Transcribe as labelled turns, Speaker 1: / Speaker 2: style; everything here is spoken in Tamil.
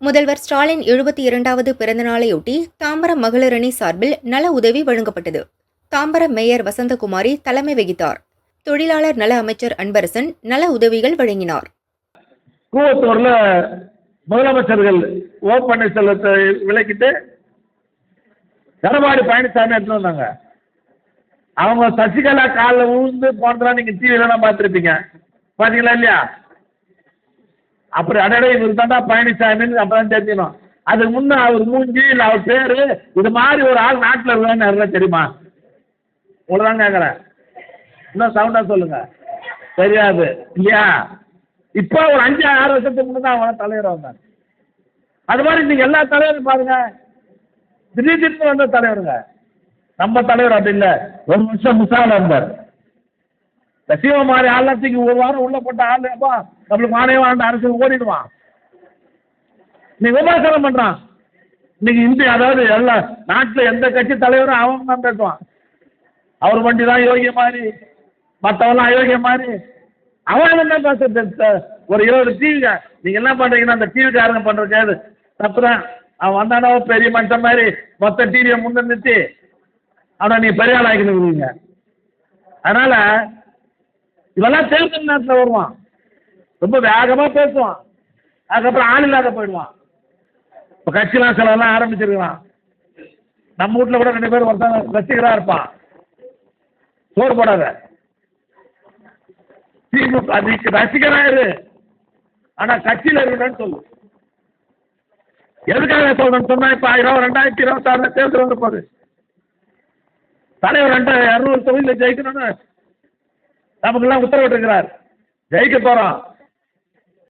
Speaker 1: முதல்வர் ஸ்டாலின் எழுபத்தி இரண்டாவது பிறந்தநாளையொட்டி தாம்பரம் மகளிரணி அணி சார்பில் நல உதவி வழங்கப்பட்டது. தாம்பரம் மேயர் வசந்தகுமாரி தலைமை வகித்தார். தொழிலாளர் நல அமைச்சர் அன்பரசன் நல உதவிகள் வழங்கினார்.
Speaker 2: கூவத்தூர்ல முதலமைச்சர்கள் ஓ பன்னீர்செல்வத்தை விலக்கிட்டு எடப்பாடி பழனிசாமி வந்தாங்க. அவங்க சசிகலா காலில் விழுந்து போனதெல்லாம் நீங்க டிவியில பார்த்துருப்பீங்க. பாத்தீங்களா இல்லையா? அப்படி அடடே இவர் தாண்டா பழனிசாமின்னு அப்பதான் தெரிஞ்சிடும் அதுக்கு முன்னே அவர் மூஞ்சி இல்லை அவர் பேர் இது மாதிரி ஒரு ஆள் நாட்டில் இருக்கான்னு யாருன்னா தெரியுமா? உங்களதான் கேட்குறேன் இன்னும் சவுண்டாக சொல்லுங்கள் தெரியாது. இல்லையா? இப்போ ஒரு அஞ்சு ஆறு வருஷத்துக்கு முன்னே தான் அவன் தலைவர் வந்தாங்க அது மாதிரி நீங்கள் எல்லா தலைவரும் பாருங்க. திடீர் திடீர்னு வந்த தலைவருங்க. நம்ம தலைவர் அப்படி இல்லை. ஒரு நிமிஷம் முசால இருந்தார். இந்த சிவமாரி ஆள்லாம் தூக்கி ஒரு வாரம் உள்ள போட்ட ஆள் அப்பா நம்மளுக்கு மானியம் வாழ்ந்த அரசு ஓடிடுவான் நீ விமர்சனம் பண்றான். இன்னைக்கு இந்திய அதாவது எல்லா நாட்டில் எந்த கட்சி தலைவரும் அவன் தான் பேசுவான். அவர் வண்டி தான் யோகிய மாதிரி மற்றவெல்லாம் அயோக்கிய மாதிரி. அவன் என்ன பேசுறது. ஒரு இருபது டிவிங்க நீங்க என்ன பண்றீங்கன்னா அந்த டிவிக்காரங்க பண்றது தப்பு தான் அவன் வந்தானோ பெரிய மனுஷன் மாதிரி மொத்த டிவியை முன்ன நிறுத்தி அவனை நீ பெரிய ஆள் ஆகிக்கிறீங்க அதனால இதெல்லாம் தேர்தல் நேரத்தில் வருவான். ரொம்ப வேகமாக பேசுவான். அதுக்கப்புறம் ஆள் இல்லாத போயிடுவான். இப்போ கட்சிலாம் சிலவெல்லாம் ஆரம்பிச்சிருக்கலாம். நம்ம வீட்டில் கூட ரெண்டு பேர் ஒருத்தன் ரசிகராக இருப்பான். சோறு போடாத. திமுக அதுக்கு ரசிகராயிரு ஆனா கட்சியில இருக்கணும்னு சொல்லு. எதுக்காக சொல்றேன்னு சொன்னா இப்ப ஆயிரம் ரெண்டாயிரத்தி இருபத்தி ஆறுல தேர்தல் வந்து போகுது. தலைவர் ரெண்டு இரநூறு தொகுதியில் ஜெயிக்கணும்னு நமக்கெல்லாம் உத்தரவிட்டிருக்கிறார். ஜெயிக்க போகிறோம்